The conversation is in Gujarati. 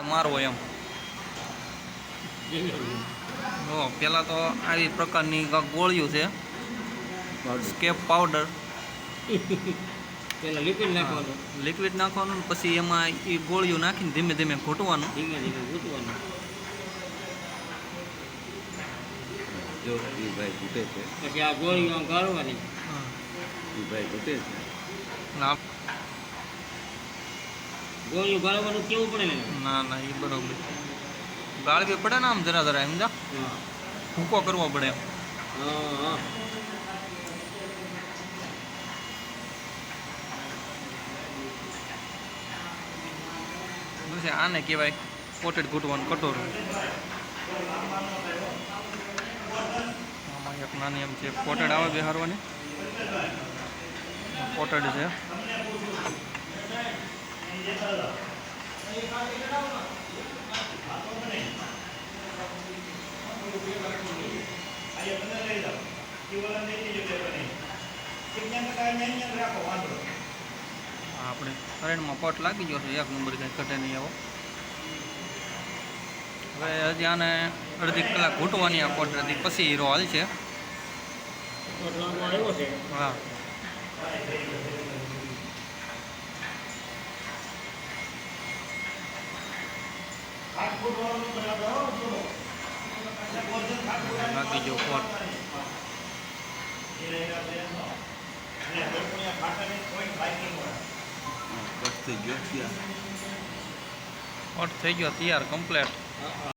મારવો એમ. જો પહેલાં તો આવી પ્રકારની ગોળીઓ છે. સ્કેપ પાવડર પેલા લિક્વિડ નાખવાનું. લિક્વિડ નાખવાનું પછી એમાં એ ગોળીઓ નાખીને ધીમે ધીમે ઘૂંટવાનું. ધીમે ધીમે ઘૂંટવાનું. જો એ ભાઈ ઘૂટે છે. પછી આ ગોળીઓ ગાળવાની. એ ભાઈ ઘૂટે છે. ગોળીઓ ગાળવાનું કેવું પડે? ને ના ના એ બરોબર. ગાળવી પડે ને આમ જરા જરા એમ જા ભૂકો કરવો પડે એમ. પછી આને કહેવાય પોટેડ ઘૂંટવાનું કટોરું. આમાં એક નાની એમ છે પોટેડ આવે બિહારવાની? પોટેડ છે. આપણે શરીરમાં પટ લાગી ગયો છે એક નંબર કંઈ ઘટે નહીં આવો. હવે હજી આને અડધી કલાક ઘૂંટવાની આ પોટ હતી પછી હીરો હાલ છે. હા. લાગી જો કોટ બસ થઈ ગયો તૈયાર કમ્પ્લેટ.